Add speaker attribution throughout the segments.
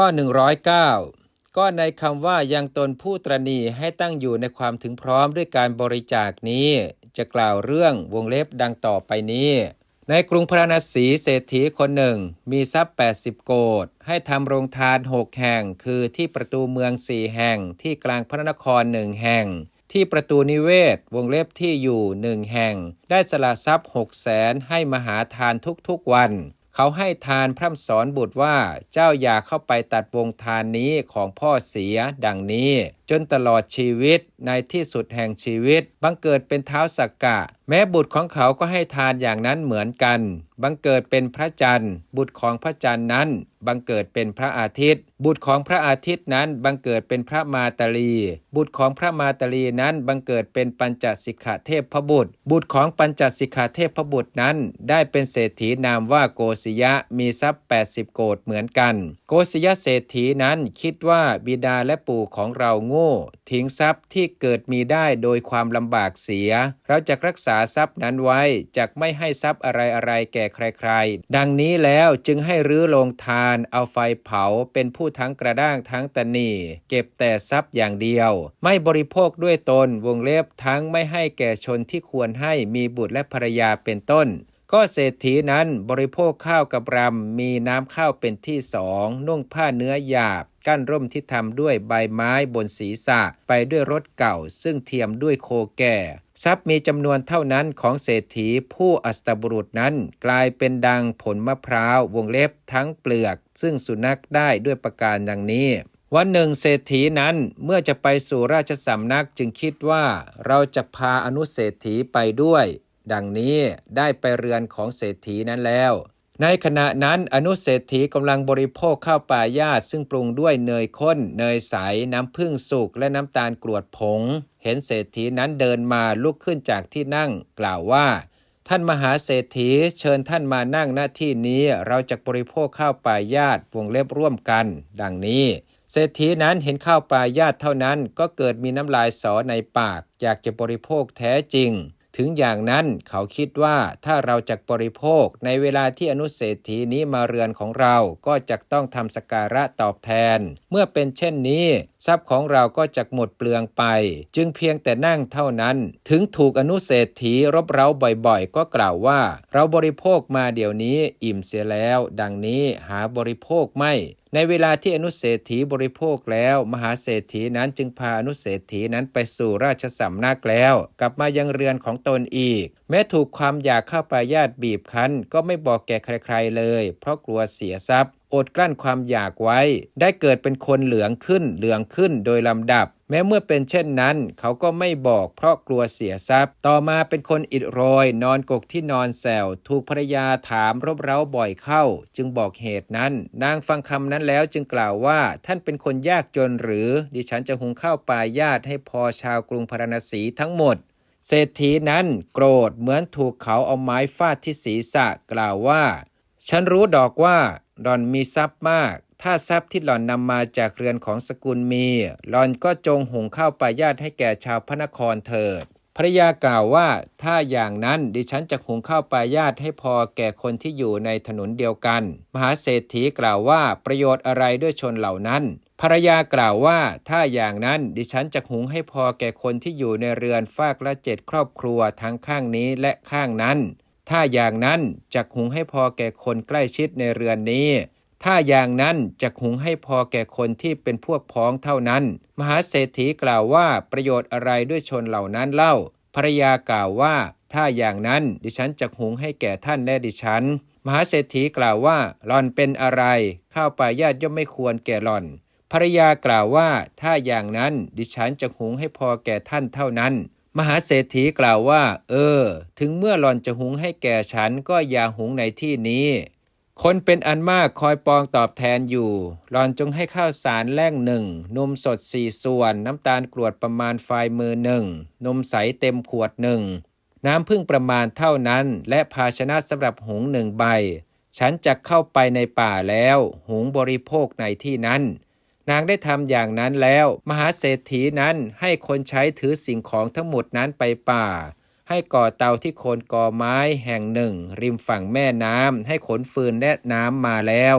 Speaker 1: ข้อ 109 ก็ในคำว่ายังตนผู้ตรณีให้ตั้งอยู่ในความถึงพร้อมด้วยการบริจาคนี้ จะกล่าวเรื่องวงเล็บดังต่อไปนี้ ในกรุงพระนศีเศรษฐีคนหนึ่ง มีทรัพย์ 80 โกดให้ทำโรงทาน 6 แห่ง คือที่ประตูเมือง 4 แห่ง ที่กลางพระนครหนึ่งแห่งที่ประตูนิเวศ วงเล็บที่อยู่หนึ่งแห่ง ได้สละทรัพย์หกแสนให้มหาทานทุกๆวัน เขาให้ทานพร่ำสอนบุตรว่าเจ้าอย่าเข้าไปตัดวงทานนี้ของพ่อเสียดังนี้ จนตลอดชีวิตในที่สุดแห่งชีวิต บังเกิดเป็นเท้าสักกะ แม้บุตรของเขาก็ให้ทานอย่างนั้นเหมือนกัน บังเกิดเป็นพระจันทร์ บุตรของพระจันทร์นั้น บังเกิดเป็นพระอาทิตย์ บุตรของพระอาทิตย์นั้น บังเกิดเป็นพระมาตาลี บุตรของพระมาตาลีนั้น บังเกิดเป็นปัญจสิกขาเทพพบุตร บุตรของปัญจสิกขาเทพพบุตรนั้น ได้เป็นเศรษฐีนามว่าโกศยะมีทรัพย์ 80 โกดเหมือนกัน โกศยะเศรษฐีนั้นคิดว่าบิดาและปู่ของเราโง่ทิ้งทรัพย์ที่เกิดมีได้โดยความลำบากเสีย เราจะรักษาทรัพย์นั้นไว้จะไม่ให้ทรัพย์อะไรอะไรๆแก่ใคร ๆ ดังนี้แล้วจึงให้รื้อโรงทานเอาไฟเผาเป็นผู้ทั้งกระด้างทั้งตะนีเก็บแต่ทรัพย์อย่างเดียว ไม่บริโภคด้วยตนวงเล็บทั้งไม่ให้แก่ชนที่ควรให้มีบุตรและภรรยาเป็นต้นก็เศรษฐีนั้นบริโภคข้าวกับรำมีน้ำข้าวเป็นที่สองนุ่งผ้าเนื้อหยาบ กั้นร่มที่ทำด้วยใบไม้บนศีรษะไปด้วยรถเก่า ซึ่งเทียมด้วยโคแก่ ทรัพย์มีจำนวนเท่านั้นของเศรษฐีผู้อัสตบุรุษนั้น กลายเป็นดังผลมะพร้าววงเล็บทั้งเปลือก ซึ่งสุนัขได้ด้วยประการดังนี้วันหนึ่งเศรษฐีนั้นเมื่อจะไปสู่ราชสำนักจึงคิดว่าเราจะพาอนุเศรษฐีไปด้วย ดังนี้ได้ไปเรือนของเศรษฐีนั้นแล้ว ในขณะนั้นอนุเศรษฐีกำลังบริโภคข้าวป่ายาซึ่งปรุงด้วยเนยข้น เนยใส น้ำผึ้งสุกและน้ำตาลกรวดผง เห็นเศรษฐีนั้นเดินมาลุกขึ้นจากที่นั่ง กล่าวว่า ท่านมหาเศรษฐีเชิญท่านมานั่งหน้าที่นี้เราจะบริโภคข้าวป่ายาตวงเล็บร่วมกัน ดังนี้ เศรษฐีนั้นเห็นข้าวปลายาตเท่านั้น ก็เกิดมีน้ำลายสอในปากอยากจะบริโภคแท้จริง ถึงอย่างนั้นเขาคิดว่าถ้าเราจะบริโภคในเวลาที่อนุเศรษฐีนี้มาเรือนของเราก็จะต้องทำสการะตอบแทน เมื่อเป็นเช่นนี้ทรัพย์ของเราก็จะหมดเปลืองไป จึงเพียงแต่นั่งเท่านั้น ถึงถูกอนุเศรษฐีรบเร้าบ่อยๆ ก็กล่าวว่า เราบริโภคมาเดี๋ยวนี้อิ่มเสียแล้ว ดังนี้หาบริโภคไม่ในเวลาที่อนุเศรษฐีบริโภคแล้ว มหาเศรษฐีนั้นจึงพาอนุเศรษฐีนั้นไปสู่ราชสำนักแล้ว กลับมายังเรือนของตนอีก แม้ถูกความอยากเข้าไปญาติบีบคั้น ก็ไม่บอกแก่ใครๆเลย เพราะกลัวเสียทรัพย์ อดกลั้นความอยากไว้ ได้เกิดเป็นคนเหลืองขึ้นเหลืองขึ้นโดยลำดับ แม้เมื่อเป็นเช่นนั้น เขาก็ไม่บอกเพราะกลัวเสียทรัพย์ ต่อมาเป็นคนอิดโรย นอนกกที่นอนแซวถูกภรรยาถามรบเร้าบ่อยเข้า จึงบอกเหตุนั้น นางฟังคำนั้นแล้วจึงกล่าวว่าท่านเป็นคนยากจนหรือ ดิฉันจะหุงข้าวปลายาตให้พอชาวกรุงพาราณสีทั้งหมดเศรษฐีนั้นโกรธเหมือนถูกเขาเอาไม้ฟาดที่ศีรษะกล่าวว่า ฉันรู้ดอกว่าหล่อนมีทรัพย์มาก ถ้าทรัพย์ที่หล่อนนำมาจากเรือนของสกุลมี หล่อนก็จงหุงข้าวปลายาตให้แก่ชาวพระนครเถิดภรยากล่าวว่าถ้าอย่างนั้นดิฉันจะหุงข้าวปลายาตให้พอแก่คนที่อยู่ในถนนเดียวกัน มหาเศรษฐีกล่าวว่าประโยชน์อะไรด้วยชนเหล่านั้นภรรยากล่าวว่าถ้าอย่างนั้นดิฉันจะหุงให้พอแก่คนที่อยู่ในเรือนฟากละเจ็ดครอบครัวทั้งข้างนี้และข้างนั้น ถ้าอย่างนั้นจะหุงให้พอแก่คนใกล้ชิดในเรือนนี้ ถ้าอย่างนั้นจะหุงให้พอแก่คนที่เป็นพวกพ้องเท่านั้น มหาเศรษฐีกล่าวว่าประโยชน์อะไรด้วยชนเหล่านั้นเล่า ภรยากล่าวว่า ถ้าอย่างนั้นดิฉันจะหุงให้แก่ท่านและดิฉัน มหาเศรษฐีกล่าวว่าหล่อนเป็นอะไร ข้าวปลายาตย่อมไม่ควรแก่หล่อนภรรยากล่าวว่าถ้าอย่างนั้นดิฉันจะหุงให้พอแก่ท่านเท่านั้น มหาเศรษฐีกล่าวว่า เออ ถึงเมื่อหล่อนจะหุงให้แก่ฉันก็อย่าหุงในที่นี้ คนเป็นอันมากคอยปองตอบแทนอยู่ หลอนจงให้ข้าวสารแล่งหนึ่ง นมสดสี่ส่วน น้ำตาลกรวดประมาณฝ่ายมือหนึ่ง นมใสเต็มขวดหนึ่ง น้ำพึ่งประมาณเท่านั้น และภาชนะสำหรับหุงหนึ่งใบ ฉันจะเข้าไปในป่าแล้ว หุงบริโภคในที่นั้น นางได้ทำอย่างนั้นแล้ว มหาเศรษฐีนั้นให้คนใช้ถือสิ่งของทั้งหมดนั้นไปป่า ให้ก่อเตาที่โคนกอไม้แห่งหนึ่ง ริมฝั่งแม่น้ำให้ขนฟืนและน้ำมาแล้ว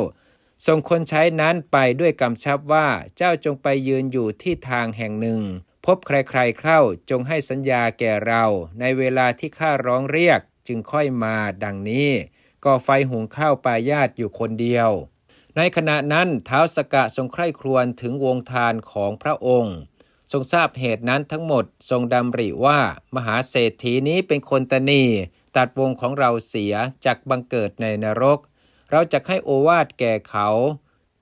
Speaker 1: ส่งคนใช้นั้นไปด้วยกำชับว่าเจ้าจงไปยืนอยู่ที่ทางแห่งหนึ่ง พบใครๆเข้าจงให้สัญญาแก่เรา ในเวลาที่ข้าร้องเรียกจึงค่อยมาดังนี้ ก็ไฟหุงข้าวปลายาตอยู่คนเดียว ในขณะนั้นเท้าวสกะทรงใคร่ครวญถึงวงทานของพระองค์ ทรงทราบเหตุนั้นทั้งหมดทรงดำริว่ามหาเศรษฐีนี้เป็นคนตนีตัดวงของเราเสียจากบังเกิดในนรก เราจะให้โอวาทแก่เขา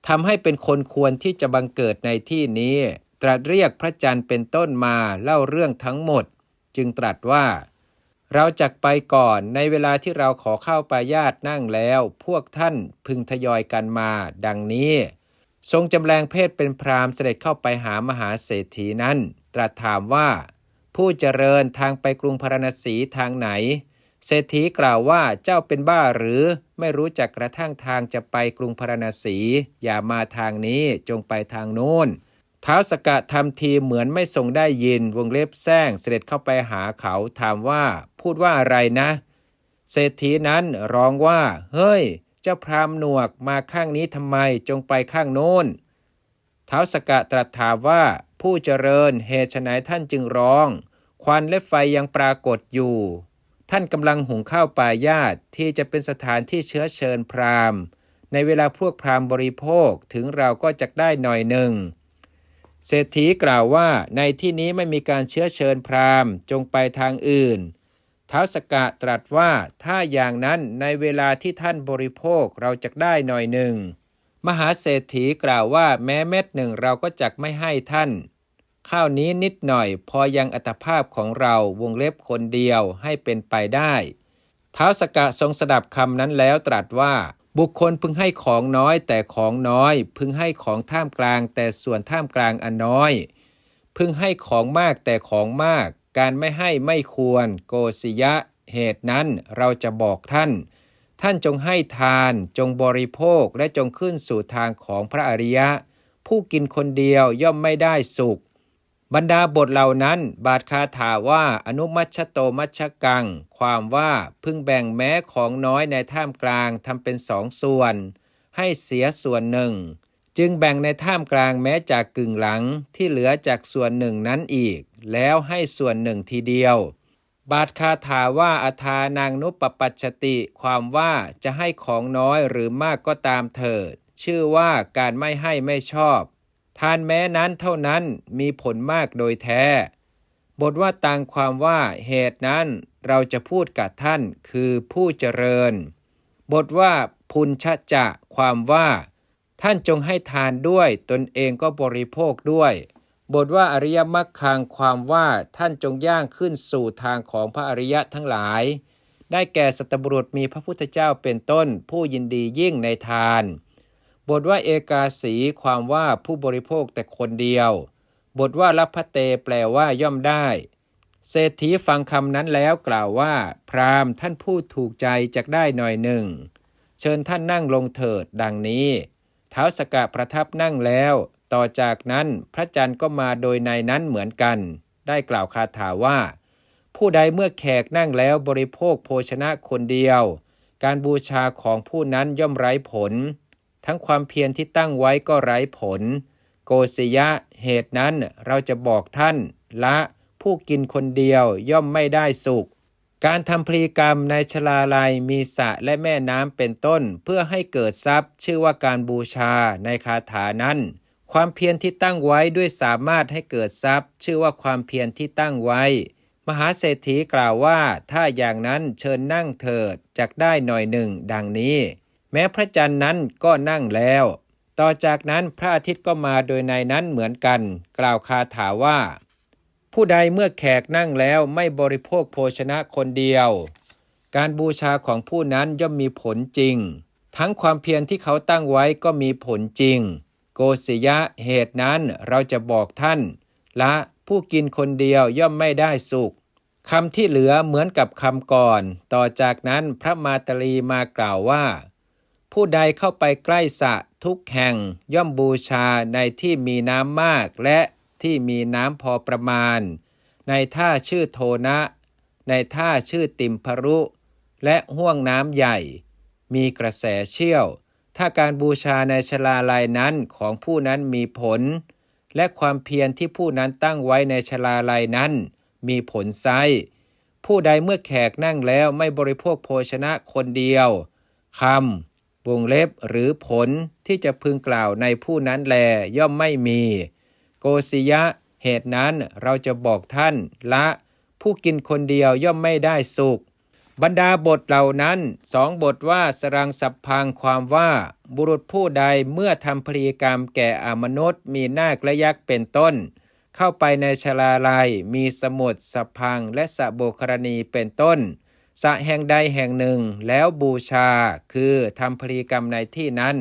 Speaker 1: ทำให้เป็นคนควรที่จะบังเกิดในที่นี้ ตรัสเรียกพระจันทร์เป็นต้นมาเล่าเรื่องทั้งหมด จึงตรัสว่า เราจักไปก่อนในเวลาที่เราขอเข้าไปายาตนั่งแล้ว พวกท่านพึงทยอยกันมา ดังนี้ ทรงจำแรงเพศเป็นพรามเสด็จเข้าไปหามหาเศรษฐีนั้น ตรัสถามว่า ผู้เจริญทางไปกรุงพาราณสีทางไหน เศรษฐีกล่าวว่าเจ้าเป็นบ้าหรือไม่รู้จักกระทั่งทางจะไปกรุงพาราณสี อย่ามาทางนี้จงไปทางโน้น ท้าสกะทำทีเหมือนไม่ทรงได้ยินวงเล็บแซงเสด็จเข้าไปหาเขาถามว่าพูดว่าอะไรนะ เศรษฐีนั้นร้องว่า เฮ้ย เจ้าพรามหนวกมาข้างนี้ทำไมจงไปข้างโน้นท้าสกะตรัสถามว่าผู้เจริญเหตุไฉนท่านจึงร้อง ควันและไฟยังปรากฏอยู่ ท่านกำลังหุงข้าวปลายาตที่จะเป็นสถานที่เชื้อเชิญพราหมณ์ในเวลาพวกพราหมณ์บริโภคถึงเราก็จะได้หน่อยหนึ่ง เศรษฐีกล่าวว่าในที่นี้ไม่มีการเชื้อเชิญพราหมณ์จงไปทางอื่นท้าวสกะตรัสว่าถ้าอย่างนั้นในเวลาที่ท่านบริโภคเราจะได้หน่อยหนึ่ง มหาเศรษฐีกล่าวว่าแม้เม็ดหนึ่งเราก็จักไม่ให้ท่าน ข้าวนี้นิดหน่อยพอยังอัตภาพของเราวงเล็บคนเดียวให้เป็นไปได้ท้าวสกะทรงสดับคำนั้นแล้วตรัสว่า บุคคลพึงให้ของน้อยแต่ของน้อย พึงให้ของท่ามกลาง แต่ส่วนท่ามกลางอันน้อย พึงให้ของมากแต่ของมาก การไม่ให้ไม่ควร โกศิยะ เหตุนั้นเราจะบอกท่าน ท่านจงให้ทาน จงบริโภคและจงขึ้นสู่ทางของพระอริยะ ผู้กินคนเดียวย่อมไม่ได้สุข บรรดาบทเหล่านั้น บาทคาถาว่าอนุมัชโตมัชกัง ความว่าพึ่งแบ่งแม้ของน้อยในท่ามกลางทำเป็นสองส่วน ให้เสียส่วนหนึ่ง จึงแบ่งในท่ามกลางแม้จากกึ่งหลังที่เหลือจากส่วนหนึ่งนั้นอีก แล้วให้ส่วนหนึ่งทีเดียว บาทคาถาว่าอาทานางนุปปัชติ ความว่าจะให้ของน้อยหรือมากก็ตามเถิด ชื่อว่าการไม่ให้ไม่ชอบ ทานแม้นั้นเท่านั้นมีผลมากโดยแท้ บทว่าต่างความว่าเหตุนั้นเราจะพูดกับท่านคือผู้เจริญ บทว่าพุนชะจะความว่า ท่านจงให้ทานด้วยตนเองก็บริโภคด้วย บทว่าอริยมรรคคังความว่าท่านจงย่างขึ้นสู่ทางของพระอริยะทั้งหลาย ได้แก่สัตบุรุษมีพระพุทธเจ้าเป็นต้นผู้ยินดียิ่งในทาน บทว่าเอกาสีความว่าผู้บริโภคแต่คนเดียว บทว่าลัพพเตแปลว่าย่อมได้ เศรษฐีฟังคำนั้นแล้วกล่าวว่า พราหมณ์ท่านพูดถูกใจจะได้หน่อยหนึ่ง เชิญท่านนั่งลงเถิดดังนี้ เท้าสกะประทับนั่งแล้ว ต่อจากนั้นพระจันทร์ก็มาโดยในนั้นเหมือนกัน ได้กล่าวคาถาว่า ผู้ใดเมื่อแขกนั่งแล้วบริโภคโภชนะคนเดียว การบูชาของผู้นั้นย่อมไร้ผล ทั้งความเพียรที่ตั้งไว้ก็ไร้ผล โกศยะ เหตุนั้นเราจะบอกท่านละผู้กินคนเดียวย่อมไม่ได้สุข การทำพลีกรรมในชลาลัยมีสะและแม่น้ำเป็นต้น เพื่อให้เกิดทรัพย์ ชื่อว่าการบูชาในคาถานั้น ความเพียรที่ตั้งไว้ด้วยสามารถให้เกิดทรัพย์ ชื่อว่าความเพียรที่ตั้งไว้มหาเศรษฐีกล่าวว่าถ้าอย่างนั้นเชิญนั่งเถิดจักได้หน่อยหนึ่ง ดังนี้ แม้พระจันทร์นั้นก็นั่งแล้ว ต่อจากนั้นพระอาทิตย์ก็มาโดยในนั้นเหมือนกัน กล่าวคาถาว่า ผู้ใดเมื่อแขกนั่งแล้วไม่บริโภคโภชนะคนเดียว การบูชาของผู้นั้นย่อมมีผลจริง ทั้งความเพียรที่เขาตั้งไว้ก็มีผลจริง โกศยะเหตุนั้นเราจะบอกท่าน ละผู้กินคนเดียวย่อมไม่ได้สุขคำที่เหลือเหมือนกับคำก่อน ต่อจากนั้นพระมาตรีมากล่าวว่า ผู้ใดเข้าไปใกล้สระทุกแห่งย่อมบูชาในที่มีน้ำมากและที่มีน้ำพอประมาณ ในท่าชื่อโทนะ ในท่าชื่อติมพรุ และห่วงน้ำใหญ่ มีกระแสเชี่ยว ถ้าการบูชาในชลาลัยนั้นของผู้นั้นมีผล และความเพียรที่ผู้นั้นตั้งไว้ในชลาลัยนั้น มีผลไซผู้ใดเมื่อแขกนั่งแล้วไม่บริโภคโภชนะคนเดียวคำ วงเล็บหรือผลที่จะพึงกล่าวในผู้นั้นแลย่อมไม่มี โกศิยะ เหตุนั้นเราจะบอกท่านละ ผู้กินคนเดียวย่อมไม่ได้สุข บรรดาบทเหล่านั้นสองบทว่าสรังสัพพังความว่า บุรุษผู้ใดเมื่อทำพรีกรรมแก่อมนุษย์ มีนาคและยักษ์เป็นต้น เข้าไปในชลาลัยมีสมุดสัพพังและสะโบครณีเป็นต้น สะแห่งใดแห่งหนึ่งแล้วบูชาคือทำพรีกรรมในที่นั้น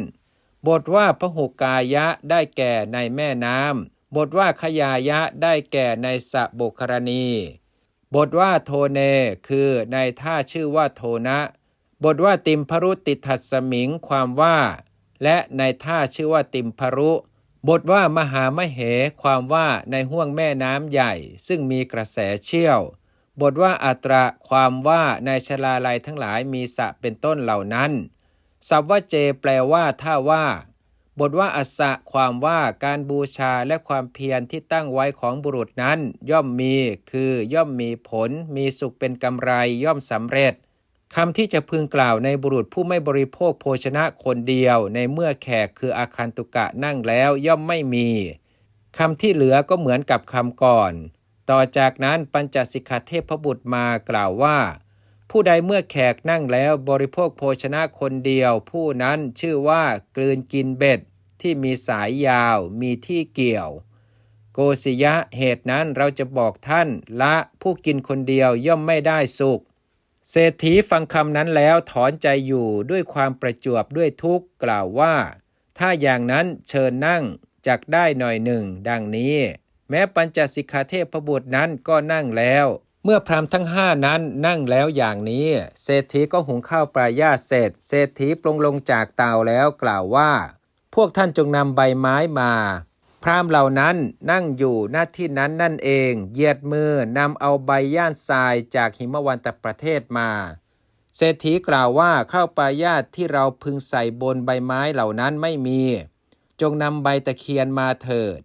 Speaker 1: บทว่าพหุกายะได้แก่ในแม่น้ำบทว่าขยายะได้แก่ในสะโบครณี บทว่าโทเนคือในท่าชื่อว่าโทนะ บทว่าติมพรุติทัสสมิงความว่า และในท่าชื่อว่าติมพรุ บทว่ามหามเหความว่าในห้วงแม่น้ำใหญ่ ซึ่งมีกระแสเชี่ยว บทว่าอัตราความว่าในชลาลัยทั้งหลายมีสะเป็นต้นเหล่านั้นสับว่าเจแปลว่าถ้าว่า บทว่าอัสสะความว่าการบูชาและความเพียรที่ตั้งไว้ของบุรุษนั้น ย่อมมีคือย่อมมีผล มีสุขเป็นกำไรย่อมสำเร็จคำที่จะพึงกล่าวในบุรุษผู้ไม่บริโภคโภชนะคนเดียว ในเมื่อแขกคืออาคันตุกะนั่งแล้วย่อมไม่มีคำที่เหลือก็เหมือนกับคำก่อน ต่อจากนั้นปัญจสิกขาเทพบุตรมากล่าวว่า ผู้ใดเมื่อแขกนั่งแล้วบริโภคโภชนะคนเดียว ผู้นั้นชื่อว่ากลืนกินเบ็ดที่มีสายยาวมีที่เกี่ยว โกศิยะเหตุนั้นเราจะบอกท่านละผู้กินคนเดียวย่อมไม่ได้สุข เศรษฐีฟังคำนั้นแล้วถอนใจอยู่ด้วยความประจวบด้วยทุกข์กล่าวว่า ถ้าอย่างนั้นเชิญนั่งจักได้หน่อยหนึ่ง ดังนี้ ม้ปัญจสิกขาเทพบุตรนั้นก็นั่งแล้ว เมื่อพรามทั้งห้านั้นนั่งแล้วอย่างนี้ เศรษฐีก็หุงข้าวปลายาเสร็จ เศรษฐีปลงลงจากเตาแล้วกล่าวว่า พวกท่านจงนำใบไม้มา พรามเหล่านั้นนั่งอยู่หน้าที่นั้นนั่นเองเหยียดมือนำเอาใบย่านทรายจากหิมวันตประเทศมาเศรษฐีกล่าวว่าข้าวปลายาตที่เราพึงใส่บนใบไม้เหล่านั้นไม่มี จงนำใบตะเคียนมาเถิด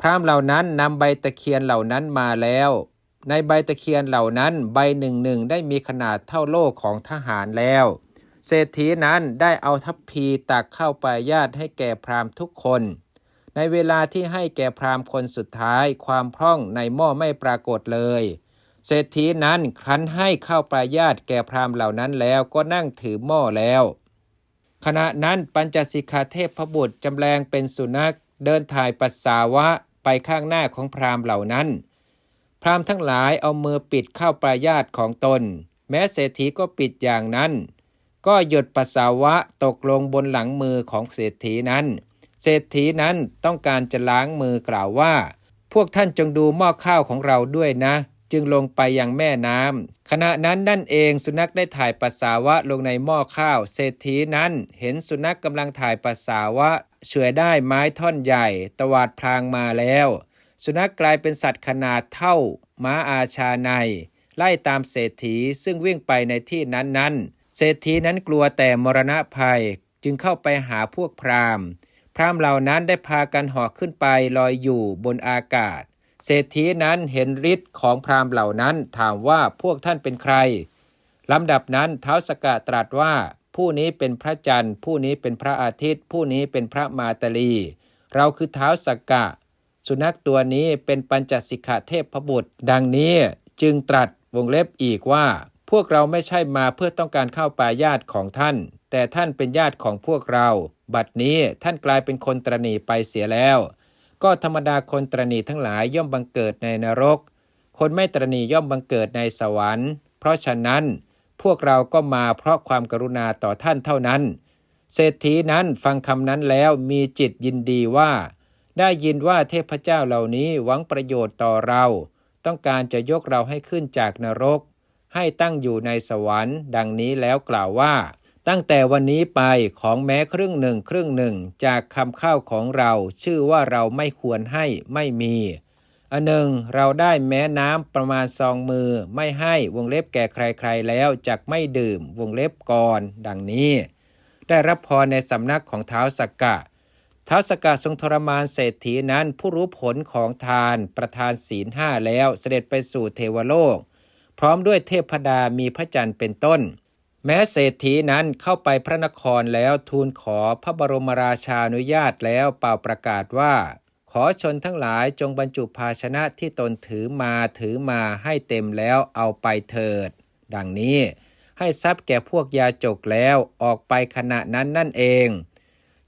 Speaker 1: พราหมณ์เหล่านั้นนำใบตะเคียนเหล่านั้นมาแล้ว ในใบตะเคียนเหล่านั้นใบหนึ่งหนึ่งได้มีขนาดเท่าโล่ของทหารแล้ว เศรษฐีนั้นได้เอาทัพพีตักเข้าไปญาติให้แก่พราหมณ์ทุกคน ในเวลาที่ให้แก่พราหมณ์คนสุดท้ายความพร่องในหม้อไม่ปรากฏเลย เศรษฐีนั้นครั้นให้เข้าไปญาติแก่พราหมณ์เหล่านั้นแล้วก็นั่งถือหม้อแล้วขณะนั้นปัญจสิกขาเทพบุตรจำแรงเป็นสุนัข เดินถ่ายปัสสาวะไปข้างหน้าของพราหมณ์เหล่านั้น พราหมณ์ทั้งหลายเอามือปิดเข้าปลายาตของตน แม้เศรษฐีก็ปิดอย่างนั้น ก็หยดปัสสาวะตกลงบนหลังมือของเศรษฐีนั้น เศรษฐีนั้นต้องการจะล้างมือกล่าวว่า พวกท่านจงดูหม้อข้าวของเราด้วยนะ จึงลงไปยังแม่น้ำขณะนั้นนั่นเองสุนัขได้ถ่ายปัสสาวะลงในหม้อข้าว เศรษฐีนั้นเห็นสุนัขกำลังถ่ายปัสสาวะเฉื่อยได้ไม้ท่อนใหญ่ ตวาดพลางมาแล้ว สุนัขกลายเป็นสัตว์ขนาดเท่า ม้าอาชาใน ไล่ตามเศรษฐีซึ่งวิ่งไปในที่นั้นๆเศรษฐีนั้นกลัวแต่มรณะภัยจึงเข้าไปหาพวกพราหมณ์ พราหมณ์เหล่านั้นได้พากันห่อขึ้นไปลอยอยู่บนอากาศ เศรษฐีนั้นเห็นฤทธิ์ของพราหมณ์เหล่านั้นถามว่าพวกท่านเป็นใครลำดับนั้นเท้าสกะตรัสว่า ผู้นี้เป็นพระจันทร์ ผู้นี้เป็นพระอาทิตย์ ผู้นี้เป็นพระมาตลี เราคือเท้าสกกะ สุนัขตัวนี้เป็นปัญจสิกขาเทพบุตร ดังนี้จึงตรัสวงเล็บอีกว่า พวกเราไม่ใช่มาเพื่อต้องการเข้าป่าญาติของท่าน แต่ท่านเป็นญาติของพวกเรา บัดนี้ท่านกลายเป็นคนตรณีไปเสียแล้ว ก็ธรรมดาคนตรณีทั้งหลายย่อมบังเกิดในนรก คนไม่ตรณีย่อมบังเกิดในสวรรค์ เพราะฉะนั้น พวกเราก็มาเพราะความกรุณาต่อท่านเท่านั้น เศรษฐีนั้นฟังคำนั้นแล้วมีจิตยินดีว่า ได้ยินว่าเทพเจ้าเหล่านี้หวังประโยชน์ต่อเรา ต้องการจะยกเราให้ขึ้นจากนรก ให้ตั้งอยู่ในสวรรค์ ดังนี้แล้วกล่าวว่า ตั้งแต่วันนี้ไปของแม้ครึ่งหนึ่งครึ่งหนึ่งจากคำข้าวของเราชื่อว่าเราไม่ควรให้ไม่มีอันหนึ่งเราได้แม้น้ำประมาณซองมือไม่ให้วงเล็บแก่ใครๆแล้วจักไม่ดื่มวงเล็บก่อน ดังนี้ ได้รับพรในสำนักของเท้าสักกะท้าสกกะทรงทรมานเศรษฐีนั้นผู้รู้ผลของทานประทานศีลห้าแล้วเสด็จไปสู่เทวโลก พร้อมด้วยเทพดามีพระจันทร์เป็นต้น แม้เศรษฐีนั้นเข้าไปพระนครแล้วทูลขอพระบรมราชานุญาตแล้วเป่าประกาศว่า ขอชนทั้งหลายจงบรรจุภาชนะที่ตนถือมาถือมาให้เต็มแล้วเอาไปเถิด ดังนี้ให้ทรัพย์แก่พวกยาจกแล้วออกไปขณะนั้นนั่นเอง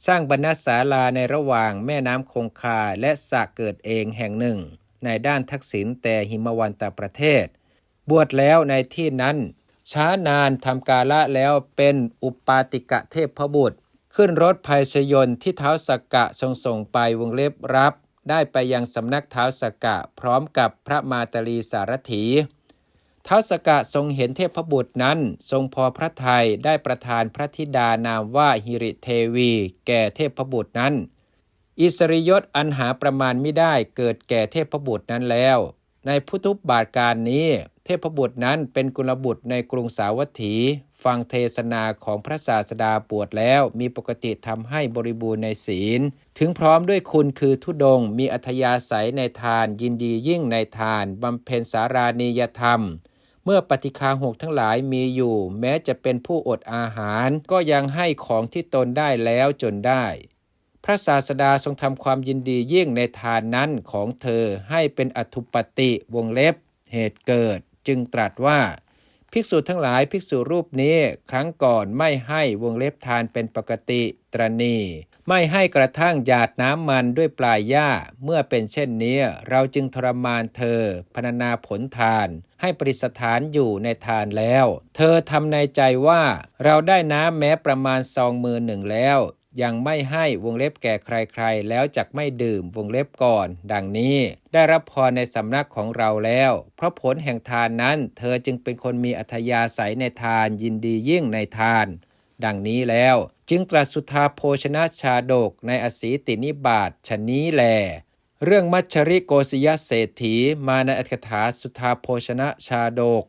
Speaker 1: สร้างบรรณศาลาในระหว่างแม่น้ำคงคาและสระเกิดเองแห่งหนึ่ง ในด้านทักษิณแต่หิมวันตประเทศ บวชแล้วในที่นั้น ช้านานทำกาละแล้วเป็นอุปาติกะเทพบุตร ขึ้นรถภัยชยนที่เท้าสกกะทรงส่งไปวงเล็บรับ ได้ไปยังสำนักเท้าสกกะพร้อมกับพระมาตาลีสารถีเท้าสกกะทรงเห็นเทพบุตรนั้นทรงพอพระทัยได้ประทานพระธิดานามว่าฮิริเทวี แก่เทพบุตรนั้น อิสริยศอันหาประมาณไม่ได้เกิดแก่เทพบุตรนั้นแล้ว ในพุทธุบาทการนี้ เทพบุตรนั้นเป็นกุลบุตรในกรุงสาวัตถี ฟังเทศนาของพระศาสดาปวดแล้วมีปกติทำให้บริบูรณ์ในศีล ถึงพร้อมด้วยคุณคือทุดง มีอัธยาศัยในทานยินดียิ่งในทานบำเพ็ญสารานิยธรรม เมื่อปฏิคาหกทั้งหลายมีอยู่ แม้จะเป็นผู้อดอาหาร ก็ยังให้ของที่ตนได้แล้วจนได้ พระศาสดาทรงทำความยินดียิ่งในทานนั้นของเธอให้เป็นอธุปติวงเล็บเหตุเกิด จึงตรัสว่าภิกษุทั้งหลายภิกษุรูปนี้ครั้งก่อนไม่ให้วงเล็บทานเป็นปกติตรณี ไม่ให้กระทั่งหยาดน้ำมันด้วยปลายหญ้า เมื่อเป็นเช่นนี้เราจึงทรมานเธอพรรณนาผลทาน ให้ปริสถานอยู่ในทานแล้ว เธอทำในใจว่าเราได้น้ำแม้ประมาณซองมือหนึ่งแล้ว ยังไม่ให้วงเล็บแก่ใครๆ แล้วจักไม่ดื่มวงเล็บก่อน ดังนี้ ได้รับพรในสำนักของเราแล้ว เพราะผลแห่งทานนั้น เธอจึงเป็นคนมีอัธยาศัยในทานยินดียิ่งในทาน ดังนี้แล้ว จึงตรัสสุทาโภชนะชาดกในอสีตินิบาตชนี้แลเรื่องมัชริโกศยเศรษฐีมาในอัตถกถาสุทาโภชนะชาดก